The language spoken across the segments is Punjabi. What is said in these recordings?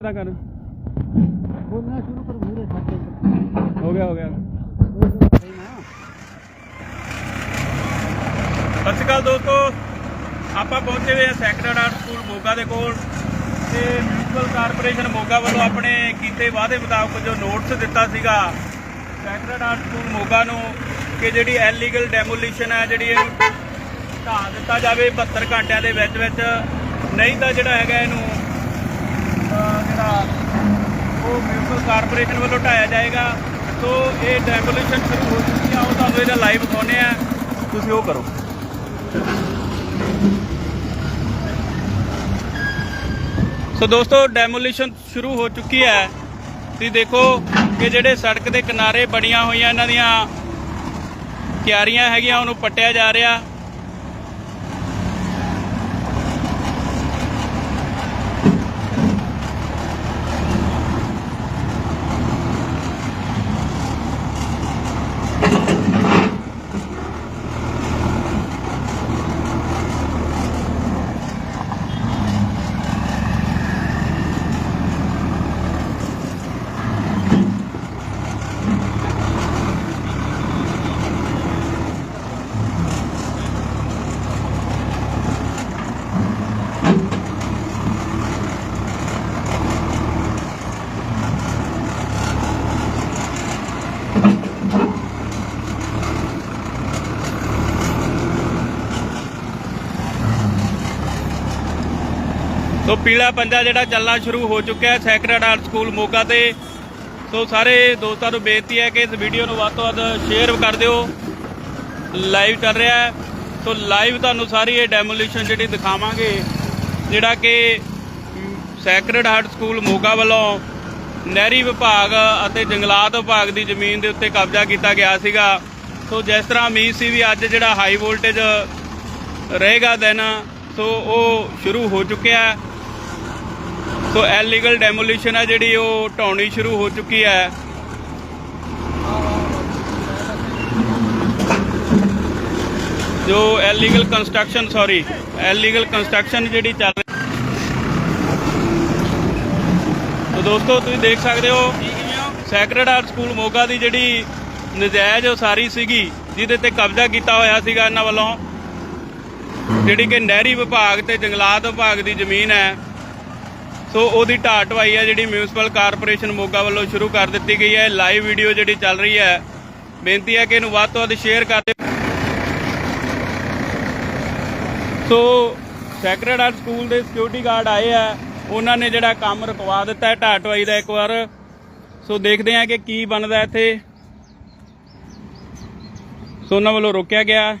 ਦਾ ਕਰ। ਬੋਲਣਾ ਸ਼ੁਰੂ ਕਰ ਮੂਰੇ ਛੱਡ ਹੋ ਗਿਆ ਹੋ ਗਿਆ। ਸਤਿ ਸ਼੍ਰੀ ਅਕਾਲ ਦੋਸਤੋ। ਆਪਾਂ ਪਹੁੰਚੇ ਹੋਏ ਆ ਸੈਕਰਡ ਹਾਰਟ ਸਕੂਲ ਮੋਗਾ ਦੇ ਕੋਲ। ਤੇ ਮਿਊਨਿਸਪਲ ਕਾਰਪੋਰੇਸ਼ਨ ਮੋਗਾ ਵੱਲੋਂ ਆਪਣੇ ਕੀਤੇ ਵਾਅਦੇ ਮੁਤਾਬਕ ਜੋ ਨੋਟਿਸ ਦਿੱਤਾ ਸੀਗਾ ਸੈਕਰਡ ਹਾਰਟ ਸਕੂਲ ਮੋਗਾ ਨੂੰ ਕਿ ਜਿਹੜੀ ਇਲੀਗਲ ਡੈਮੋਲੀਸ਼ਨ ਹੈ ਜਿਹੜੀ ਇਹਨੂੰ ਢਾਹ ਦਿੱਤਾ ਜਾਵੇ 72 ਘੰਟਿਆਂ ਦੇ ਵਿੱਚ ਵਿੱਚ। ਨਹੀਂ ਤਾਂ ਜਿਹੜਾ ਹੈਗਾ ਇਹਨੂੰ ਉਹ ਮਿਊਨਿਸਪਲ ਕਾਰਪੋਰੇਸ਼ਨ ਵੱਲੋਂ ਢਾਇਆ ਜਾਏਗਾ। ਸੋ ਇਹ ਡੈਮੋਲੀਸ਼ਨ ਸ਼ੁਰੂ ਹੋ ਚੁੱਕੀ ਆ, ਉਹ ਤੁਹਾਨੂੰ ਇਹਦਾ ਲਾਈਵ ਦਿਖਾਉਂਦੇ ਆ। ਤੁਸੀਂ ਉਹ ਕਰੋ। ਸੋ ਦੋਸਤੋ ਡੈਮੋਲੀਸ਼ਨ ਸ਼ੁਰੂ ਹੋ ਚੁੱਕੀ ਹੈ। ਤੁਸੀਂ ਦੇਖੋ ਕਿ ਜਿਹੜੇ ਸੜਕ ਦੇ ਕਿਨਾਰੇ ਬਣੀਆਂ ਹੋਈਆਂ ਇਹਨਾਂ ਦੀਆਂ ਕਿਆਰੀਆਂ ਹੈਗੀਆਂ, ਉਹਨੂੰ ਪੱਟਿਆ ਜਾ ਰਿਹਾ। ਸੋ ਪੀਲਾ ਪੰਜਾ ਜਿਹੜਾ ਚੱਲਣਾ ਸ਼ੁਰੂ ਹੋ ਚੁੱਕਿਆ ਹੈ ਸੈਕਰਡ ਹਾਰਟ ਸਕੂਲ ਮੋਗਾ ਤੇ। ਸੋ ਸਾਰੇ ਦੋਸਤਾਂ ਨੂੰ ਬੇਨਤੀ ਹੈ ਕਿ ਇਸ ਵੀਡੀਓ ਨੂੰ ਵੱਧ ਤੋਂ ਵੱਧ ਸ਼ੇਅਰ ਕਰ ਦਿਓ। ਲਾਈਵ ਚੱਲ ਰਿਹਾ ਹੈ। ਸੋ ਲਾਈਵ ਤੁਹਾਨੂੰ ਸਾਰੀ ਇਹ ਡੈਮੋਲੀਸ਼ਨ ਜਿਹੜੀ ਦਿਖਾਵਾਂਗੇ, ਜਿਹੜਾ ਕਿ ਸੈਕਰਡ ਹਾਰਟ ਸਕੂਲ ਮੋਗਾ ਵੱਲੋਂ ਨਹਿਰੀ ਵਿਭਾਗ ਅਤੇ ਜੰਗਲਾਤ ਵਿਭਾਗ ਦੀ ਜ਼ਮੀਨ ਦੇ ਉੱਤੇ ਕਬਜ਼ਾ ਕੀਤਾ ਗਿਆ ਸੀਗਾ। ਸੋ ਜਿਸ ਤਰ੍ਹਾਂ ਉਮੀਦ ਸੀ ਵੀ ਅੱਜ ਜਿਹੜਾ ਹਾਈ ਵੋਲਟੇਜ ਰਹੇਗਾ ਦਿਨ, ਸੋ ਉਹ ਸ਼ੁਰੂ ਹੋ ਚੁੱਕਿਆ ਹੈ। ਸੋ ਇਲੀਗਲ ਡੈਮੋਲੀਸ਼ਨ ਹੈ ਜਿਹੜੀ ਉਹ ਢਾਉਣੀ ਸ਼ੁਰੂ ਹੋ ਚੁੱਕੀ ਹੈ। ਜੋ illegal construction sorry illegal construction ਜਿਹੜੀ ਚੱਲ ਰਹੀ ਸੋ ਦੋਸਤੋ, ਤੁਸੀਂ ਦੇਖ ਸਕਦੇ ਹੋ, ਸੈਕਰਡ ਹਾਰਟ ਸਕੂਲ ਮੋਗਾ ਦੀ ਜਿਹੜੀ ਨਜਾਇਜ਼ ਉਸਾਰੀ ਸੀਗੀ, ਜਿਹਦੇ ਤੇ ਕਬਜ਼ਾ ਕੀਤਾ ਹੋਇਆ ਸੀਗਾ ਇਹਨਾਂ ਵੱਲੋਂ। ਜਿਹੜੀ ਕਿ ਨਹਿਰੀ ਵਿਭਾਗ ਤੇ ਜੰਗਲਾਤ ਵਿਭਾਗ ਦੀ ਜ਼ਮੀਨ ਹੈ ਸੋ ਉਹਦੀ ਢਾਹ ਢਵਾਈ ਹੈ ਜਿਹੜੀ ਮਿਊਨਿਸਪਲ ਕਾਰਪੋਰੇਸ਼ਨ ਮੋਗਾ ਵੱਲੋਂ ਸ਼ੁਰੂ ਕਰ ਦਿੱਤੀ ਗਈ ਹੈ। ਲਾਈਵ ਵੀਡੀਓ ਜਿਹੜੀ ਚੱਲ ਰਹੀ ਹੈ। ਬੇਨਤੀ ਹੈ ਕਿ ਇਹਨੂੰ ਵੱਧ ਤੋਂ ਵੱਧ ਸ਼ੇਅਰ ਕਰ ਦਿਓ। ਸੋ ਸੈਕਰਡ ਹਾਰਟ ਸਕੂਲ ਦੇ ਸਿਕਿਉਰਿਟੀ ਗਾਰਡ ਆਏ ਆ। ਉਹਨਾਂ ਨੇ ਜਿਹੜਾ ਕੰਮ ਰੁਕਵਾ ਦਿੱਤਾ ਹੈ ਢਾਹ ਢਵਾਈ ਦਾ ਇੱਕ ਵਾਰ। ਸੋ ਦੇਖਦੇ ਹਾਂ ਕਿ ਕੀ ਬਣਦਾ ਇੱਥੇ। ਸੋ ਉਹਨਾਂ ਵੱਲੋਂ ਰੋਕਿਆ ਗਿਆ।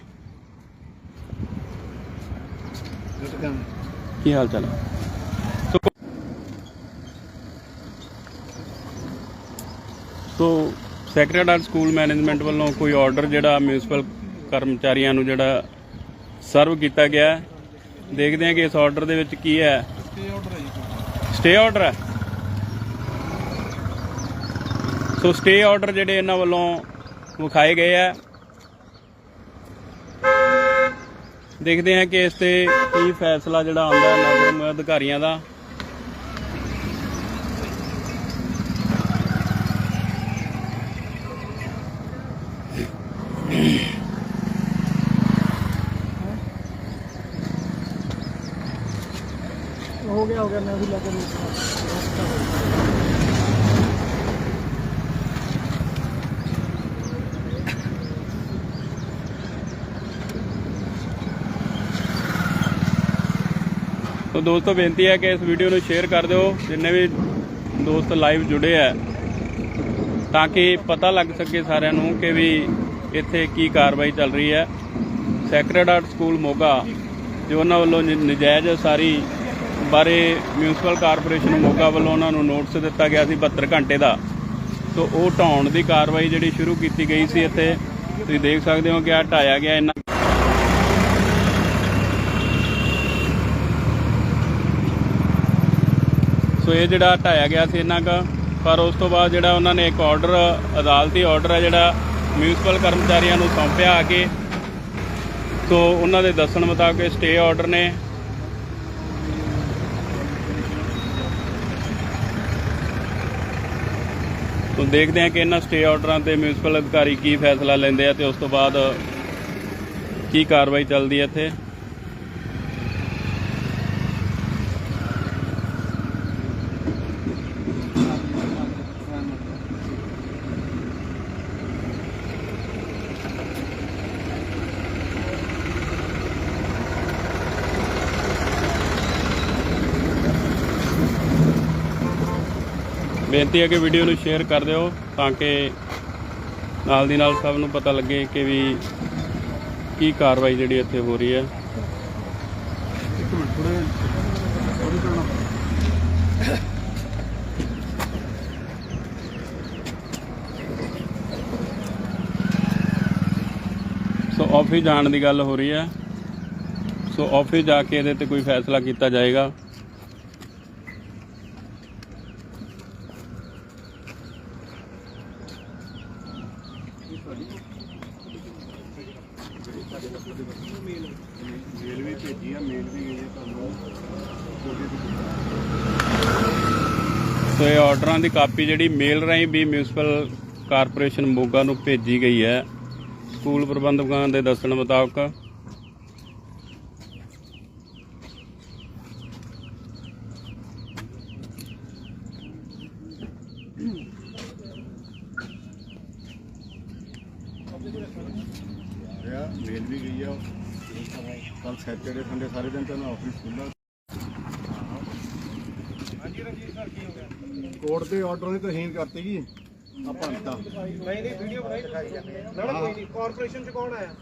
ਕੀ ਹਾਲ ਚਾਲ ਹੈ so sacred heart school management ਵੱਲੋਂ ਕੋਈ ਆਰਡਰ ਜਿਹੜਾ ਮਿਊਨਿਸਪਲ ਕਰਮਚਾਰੀਆਂ ਨੂੰ ਜਿਹੜਾ ਸਰਵ ਕੀਤਾ ਗਿਆ ਦੇਖਦੇ ਹਾਂ ਕਿ ਇਸ ਆਰਡਰ ਦੇ ਵਿੱਚ ਕੀ ਹੈ। ਸਟੇ ਆਰਡਰ ਹੈ ਸੋ ਸਟੇ ਆਰਡਰ ਜਿਹੜੇ ਇਹਨਾਂ ਵੱਲੋਂ ਵਿਖਾਏ ਗਏ ਆ ਦੇਖਦੇ ਹਾਂ ਕਿ ਇਸ ਤੇ ਕੀ ਫੈਸਲਾ ਜਿਹੜਾ ਆਉਂਦਾ ਨਗਰ ਅਧਿਕਾਰੀਆਂ ਦਾ। ਗਿਆ, ਹੋ ਗਿਆ, ਮੈਂ ਵੀ ਲੱਗ ਸੋ ਦੋਸਤੋ, ਬੇਨਤੀ ਹੈ ਕਿ ਇਸ ਵੀਡੀਓ ਨੂੰ ਸ਼ੇਅਰ ਕਰ ਦਿਓ, ਜਿੰਨੇ ਵੀ ਦੋਸਤ ਲਾਈਵ ਜੁੜੇ ਆ ਤਾਂ ਕਿ ਪਤਾ ਲੱਗ ਸਕੇ ਸਾਰਿਆਂ ਨੂੰ ਕਿ ਵੀ ਇੱਥੇ ਕੀ ਕਾਰਵਾਈ ਚੱਲ ਰਹੀ ਹੈ। ਸੈਕਰਡ ਆਰਟ ਸਕੂਲ ਮੋਗਾ, ਜੋ ਉਹਨਾਂ ਵੱਲੋਂ ਨਜਾਇਜ਼ ਸਾਰੀ ਬਾਰੇ ਮਿਊਨਿਸਪਲ ਕਾਰਪੋਰੇਸ਼ਨ ਮੋਗਾ ਵੱਲੋਂ ਉਹਨਾਂ ਨੂੰ ਨੋਟਿਸ ਦਿੱਤਾ ਗਿਆ ਸੀ 72 ਘੰਟੇ ਦਾ। ਸੋ ਉਹ ਢਾਉਣ ਦੀ ਕਾਰਵਾਈ ਜਿਹੜੀ ਸ਼ੁਰੂ ਕੀਤੀ ਗਈ ਸੀ ਇੱਥੇ, ਤੁਸੀਂ ਦੇਖ ਸਕਦੇ ਹੋ ਕਿ ਆ ਢਾਇਆ ਗਿਆ ਇਹਨਾਂ ਸੋ ਇਹ ਜਿਹੜਾ ਢਾਇਆ ਗਿਆ ਸੀ ਇਹਨਾਂ ਦਾ ਪਰ ਉਸ ਤੋਂ ਬਾਅਦ ਜਿਹੜਾ ਉਹਨਾਂ ਨੇ ਇੱਕ ਆਰਡਰ ਅਦਾਲਤੀ ਆਰਡਰ ਹੈ ਜਿਹੜਾ ਮਿਊਨਿਸਪਲ ਕਰਮਚਾਰੀਆਂ ਨੂੰ ਸੌਂਪਿਆ ਆ ਕੇ। ਸੋ ਉਹਨਾਂ ਦੇ ਦੱਸਣ ਮੁਤਾਬਕ ਸਟੇ ਆਰਡਰ ਨੇ। ਤੋਂ ਦੇਖਦੇ ਹਾਂ ਕਿ ਇਹਨਾਂ ਸਟੇ ਆਰਡਰਾਂ ਤੇ ਮਿਊਨਿਸਪਲ ਅਧਿਕਾਰੀ ਕੀ ਫੈਸਲਾ ਲੈਂਦੇ ਆ ਤੇ ਉਸ ਤੋਂ ਬਾਅਦ ਕੀ ਕਾਰਵਾਈ ਚੱਲਦੀ ਹੈ ਇੱਥੇ। ਬੇਨਤੀ ਹੈ ਕਿ ਵੀਡੀਓ ਨੂੰ ਸ਼ੇਅਰ ਕਰ ਦਿਓ ਤਾਂ ਕਿ ਨਾਲ ਦੀ ਨਾਲ ਸਭ ਨੂੰ ਪਤਾ ਲੱਗੇ ਕਿ ਵੀ ਕੀ ਕਾਰਵਾਈ ਜਿਹੜੀ ਇੱਥੇ ਹੋ ਰਹੀ ਹੈ। ਸੋ ਆਫਿਸ ਜਾਣ ਦੀ ਗੱਲ ਹੋ ਰਹੀ ਹੈ। ਸੋ ਆਫਿਸ ਜਾ ਕੇ ਇਹਦੇ ਤੇ ਕੋਈ ਫੈਸਲਾ ਕੀਤਾ ਜਾਏਗਾ। ਮੇਲ ਵੀ ਭੇਜੀ ਆ, ਮੇਲ ਵੀ ਗਈ ਹੈ ਤੁਹਾਨੂੰ। ਸੋ ਇਹ ਆਰਡਰਾਂ ਦੀ ਕਾਪੀ ਜਿਹੜੀ ਮੇਲ ਰਾਹੀਂ ਵੀ ਮਿਊਨਿਸਪਲ ਕਾਰਪੋਰੇਸ਼ਨ ਮੋਗਾ ਨੂੰ ਭੇਜੀ ਗਈ ਹੈ। ਸਕੂਲ ਪ੍ਰਬੰਧਕਾਂ ਦੇ ਦੱਸਣ ਮੁਤਾਬਕ ਆ ਵੀ ਗਈ ਆ। ਕੱਲ ਸੈਟਰਡੇ ਸੰਡੇ ਸਾਰੇ ਦਿਨ ਤਾਂ ਮੈਂ ਆਫਿਸ ਖੁੱਲ੍ਹਾ ਹਾਂਜੀ ਰਣਜੀਤ ਸਰ ਕੀ ਹੋ ਗਿਆ? ਕੋਰਟ ਦੇ ਆਰਡਰ ਦੀ ਤਹੀਨ ਕਰਤੀ ਜੀ ਆਪਾਂ ਤਾਂ ਨਹੀਂ ਨਹੀਂ ਵੀਡੀਓ ਬਣਾਈ ਦਿਖਾਈ ਜਾਂਦੇ ਆ ਨਾ ਕੋਈ ਨਹੀਂ ਕਾਰਪੋਰੇਸ਼ਨ ਚ ਕੌਣ ਆਇਆ?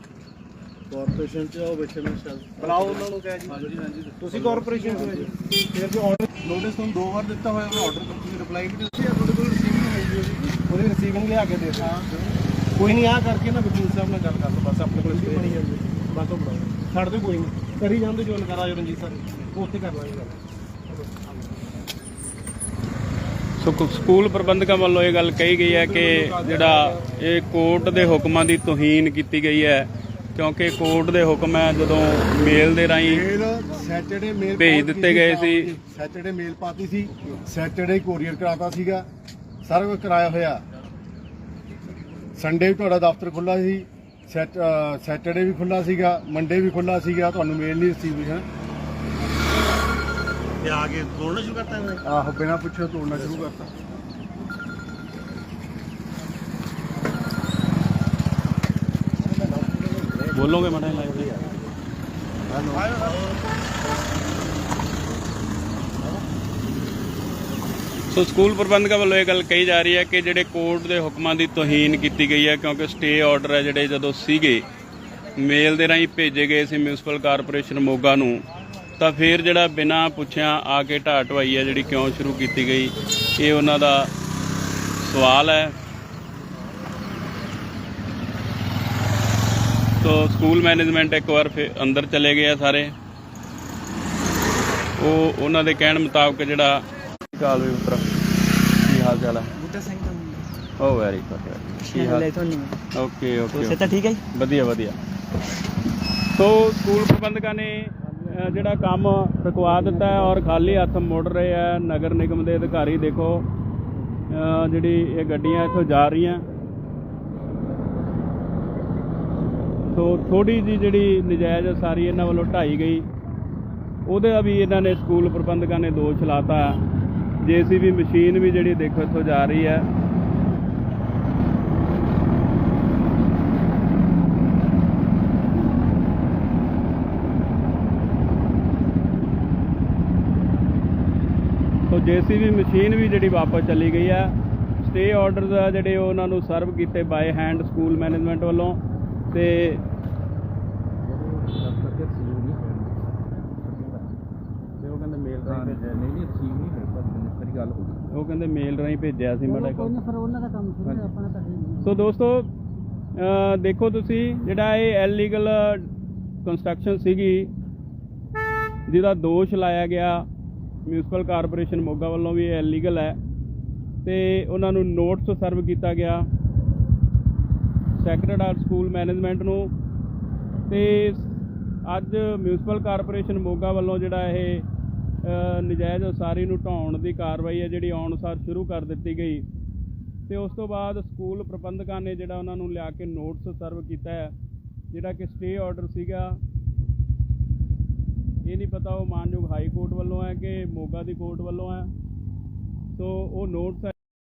ਕਾਰਪੋਰੇਸ਼ਨ ਚ ਉਹ ਬੈਠੇ ਨੇ ਸ਼ਾਇਦ ਬੁਲਾਓ ਉਹਨਾਂ ਨੂੰ ਕਹਿ ਜੀ। ਹਾਂਜੀ ਹਾਂਜੀ ਤੁਸੀਂ ਕਾਰਪੋਰੇਸ਼ਨ ਚ ਹੋ ਜੀ। ਫਿਰ ਜੋ ਆਰਡਰ ਨੋਟਿਸ ਤੁਹਾਨੂੰ ਦੋ ਵਾਰ ਦਿੱਤਾ ਹੋਇਆ ਮੈਂ ਆਰਡਰ ਤੁਸੀਂ ਰਿਪਲਾਈ ਨਹੀਂ ਦਿੱਤੀ ਤੁਹਾਡੇ ਕੋਲ ਰਿਸੀਵ ਨਹੀਂ ਹੋਈ ਜੀ। ਉਹਦੀ ਰਿਸੀਵਿੰਗ ਲਿਆ ਕੇ ਦੇ ਹਾਂ। ਕੋਈ ਨਹੀਂ ਆ ਕਰਕੇ ਨਾ ਵਕੀਲ ਸਾਹਿਬ ਨਾਲ ਗੱਲ ਕਰ ਲਓ ਬਸ ਆਪਣੇ ਕੋਲ ਜਾਂਦੀ ਬਸ ਉਹ ਬਣਾਓ। ਛੱਡ ਦਿਓ ਕੋਈ ਨਹੀਂ। ਕਰੀ ਜਾਂਦੇ ਜੋ ਲਗਾ ਜੋ ਰਣਜੀਤ ਸਰ। ਉਹ ਉੱਥੇ ਕਰ ਲਾਂਗੇ ਗੱਲ। ਸੋ ਸਕੂਲ ਪ੍ਰਬੰਧਕਾਂ ਵੱਲੋਂ ਇਹ ਗੱਲ ਕਹੀ ਗਈ ਹੈ ਕਿ ਜਿਹੜਾ ਇਹ ਕੋਰਟ ਦੇ ਹੁਕਮਾਂ ਦੀ ਤੋਹੀਨ ਕੀਤੀ ਗਈ ਹੈ ਕਿਉਂਕਿ ਕੋਰਟ ਦੇ ਹੁਕਮ ਹੈ ਜਦੋਂ ਮੇਲ ਦੇ ਰਾਹੀਂ ਮੇਲ ਸੈਟਰਡੇ ਮੇਲ ਭੇਜ ਦਿੱਤੇ ਗਏ ਸੀ। ਸੈਟਰਡੇ ਮੇਲ ਪਾਤੀ ਸੀ। ਸੈਟਰਡੇ ਕੋਰੀਅਰ ਕਰਾਤਾ ਸੀਗਾ। ਸਾਰਾ ਕੁਝ ਕਰਾਇਆ ਹੋਇਆ। ਸੰਡੇ ਵੀ ਤੁਹਾਡਾ ਦਫ਼ਤਰ ਖੁੱਲਾ ਸੀ ਸੈਟਰਡੇ ਵੀ ਖੁੱਲਾ ਸੀਗਾ ਮੰਡੇ ਵੀ ਖੁੱਲਾ ਸੀਗਾ ਤੁਹਾਨੂੰ ਮੇਲ ਨਹੀਂ ਰਿਸੀਵ ਹੋਈ ਹੈ? ਤੇ ਆ ਕੇ ਤੋੜਨਾ ਸ਼ੁਰੂ ਕਰਤਾ ਹੈ ਆਹੋ ਬਿਨਾਂ ਪੁੱਛੇ ਤੋੜਨਾ ਸ਼ੁਰੂ ਕਰਤਾ। ਬੋਲੋਗੇ ਮਾੜਾ ਜਿਹਾ ਲਾਈਵ ਸੋ ਸਕੂਲ ਪ੍ਰਬੰਧਕਾਂ ਵੱਲੋਂ ਇਹ ਗੱਲ ਕਹੀ ਜਾ ਰਹੀ ਹੈ ਕਿ ਜਿਹੜੇ ਕੋਰਟ ਦੇ ਹੁਕਮਾਂ ਦੀ ਤੋਹੀਨ ਕੀਤੀ ਗਈ ਹੈ, ਕਿਉਂਕਿ ਸਟੇ ਆਰਡਰ ਹੈ ਜਿਹੜੇ ਜਦੋਂ ਸੀਗੇ, ਮੇਲ ਦੇ ਰਾਹੀਂ ਭੇਜੇ ਗਏ ਸੀ ਮਿਊਨਿਸਪਲ ਕਾਰਪੋਰੇਸ਼ਨ ਮੋਗਾ ਨੂੰ, ਤਾਂ ਫਿਰ ਜਿਹੜਾ ਬਿਨਾਂ ਪੁੱਛਿਆ ਆ ਕੇ ਢਾਹ ਢਵਾਈ ਹੈ ਜਿਹੜੀ ਕਿਉਂ ਸ਼ੁਰੂ ਕੀਤੀ ਗਈ, ਇਹ ਉਹਨਾਂ ਦਾ ਸਵਾਲ ਹੈ। ਸੋ ਸਕੂਲ ਮੈਨੇਜਮੈਂਟ ਇੱਕ ਵਾਰ ਫਿਰ ਅੰਦਰ ਚਲੇ ਗਏ ਆ ਸਾਰੇ। ਉਹ ਉਹਨਾਂ ਦੇ ਕਹਿਣ ਮੁਤਾਬਕ ਜਿਹੜਾ ਕਾਲ ਵੀ ਪੁੱਤਰ ਹਾਲ ਚਾਲ ਹੈ ਬੂਟਾ ਸਿੰਘ ਤੋਂ ਓ ਵੈਰੀ ਗੁੱਡ ਕੀ ਲੈ ਹਾਲ ਤੁਹਾਨੂੰ। ਓਕੇ ਓਕੇ ਤਾਂ ਠੀਕ ਹੈ ਜੀ? ਵਧੀਆ ਵਧੀਆ। ਸੋ ਸਕੂਲ ਪ੍ਰਬੰਧਕਾਂ ਨੇ ਜਿਹੜਾ ਕੰਮ ਰੁਕਵਾ ਦਿੱਤਾ ਹੈ ਔਰ ਖਾਲੀ ਹੱਥ ਮੁੜ ਰਹੇ ਆ ਨਗਰ ਨਿਗਮ ਦੇ ਅਧਿਕਾਰੀ ਦੇਖੋ ਜਿਹੜੀ ਇਹ ਗੱਡੀਆਂ ਇੱਥੋਂ ਜਾ ਰਹੀਆਂ। ਸੋ ਥੋੜੀ ਜੀ ਜਿਹੜੀ ਨਜਾਇਜ਼ ਸਾਰੀ ਇਹਨਾਂ ਵੱਲੋਂ ਢਾਈ ਗਈ। ਉਹਦਾ ਵੀ ਇਹਨਾਂ ਨੇ ਸਕੂਲ ਪ੍ਰਬੰਧਕਾਂ ਨੇ ਦੋਸ਼ ਲਾਤਾ। ਜੀਸੀਬੀ ਮਸ਼ੀਨ ਵੀ ਜਿਹੜੀ ਦੇਖੋ ਇੱਥੋਂ ਜਾ ਰਹੀ ਹੈ। ਸੋ ਜੀਸੀਬੀ ਮਸ਼ੀਨ ਵੀ ਜਿਹੜੀ ਵਾਪਸ ਚਲੀ ਗਈ ਹੈ। ਸਟੇ ਆਰਡਰਸ ਆ ਜਿਹੜੇ ਉਹ ਉਹਨਾਂ ਨੂੰ ਸਰਵ ਕੀਤੇ ਬਾਏ ਹੈਂਡ ਸਕੂਲ ਮੈਨੇਜਮੈਂਟ ਵੱਲੋਂ ਤੇ ਤੇ ਉਹ ਕਹਿੰਦੇ ਮੇਲ ਰਾਹੀਂ ਭੇਜਿਆ ਨਹੀਂ ਨਹੀਂ ਰਿਸੀਵ ਨਹੀਂ ਹੋਇਆ ਪਰ ਮੇਰੀ ਗੱਲ ਹੋ ਗਈ ਉਹ ਕਹਿੰਦੇ ਮੇਲ ਰਾਹੀਂ ਭੇਜਿਆ ਸੀ ਮਾੜਾ ਕੋਈ ਨਾ ਸਰ ਉਹਨਾਂ ਦਾ ਕੰਮ ਸੀ ਆਪਣਾ ਤਾਂ ਨਹੀਂ। ਸੋ ਦੋਸਤੋ ਦੇਖੋ ਤੁਸੀਂ ਜਿਹੜਾ ਇਹ ਇਲੀਗਲ ਕੰਸਟਰਕਸ਼ਨ ਸੀਗੀ ਜਿਹਦਾ ਦੋਸ਼ ਲਾਇਆ ਗਿਆ ਮਿਊਨਿਸਪਲ ਕਾਰਪੋਰੇਸ਼ਨ ਮੋਗਾ ਵੱਲੋਂ ਵੀ ਇਹ ਇਲੀਗਲ ਹੈ ਤੇ ਉਹਨਾਂ ਨੂੰ ਨੋਟਿਸ ਸਰਵ ਕੀਤਾ ਗਿਆ ਸੈਕਰਡ ਹਾਰਟ ਸਕੂਲ ਮੈਨੇਜਮੈਂਟ ਨੂੰ ਤੇ ਅੱਜ ਮਿਊਨਿਸਪਲ ਕਾਰਪੋਰੇਸ਼ਨ ਮੋਗਾ ਵੱਲੋਂ ਜਿਹੜਾ ਇਹ ਨਜਾਇਜ਼ ਉਸਾਰੀ ਨੂੰ ਢਾਉਣ ਦੀ ਕਾਰਵਾਈ ਹੈ, ਜਿਹੜੀ ਆਉਣ ਸਾਰ ਸ਼ੁਰੂ ਕਰ ਦਿੱਤੀ ਗਈ। ਤੇ ਉਸ ਤੋਂ ਬਾਅਦ ਸਕੂਲ ਪ੍ਰਬੰਧਕਾਂ ਨੇ ਜਿਹੜਾ ਉਹਨਾਂ ਨੂੰ ਲਿਆ ਕੇ ਨੋਟਿਸ ਸਰਵ ਕੀਤਾ ਹੈ, ਜਿਹੜਾ ਕਿ ਸਟੇ ਆਰਡਰ ਸੀਗਾ। ਇਹ ਨਹੀਂ ਪਤਾ ਉਹ ਮਾਨਯੋਗ ਹਾਈ ਕੋਰਟ ਵੱਲੋਂ ਹੈ ਕਿ ਮੋਗਾ ਦੀ ਕੋਰਟ ਵੱਲੋਂ ਹੈ। ਸੋ ਉਹ ਨੋਟਿਸ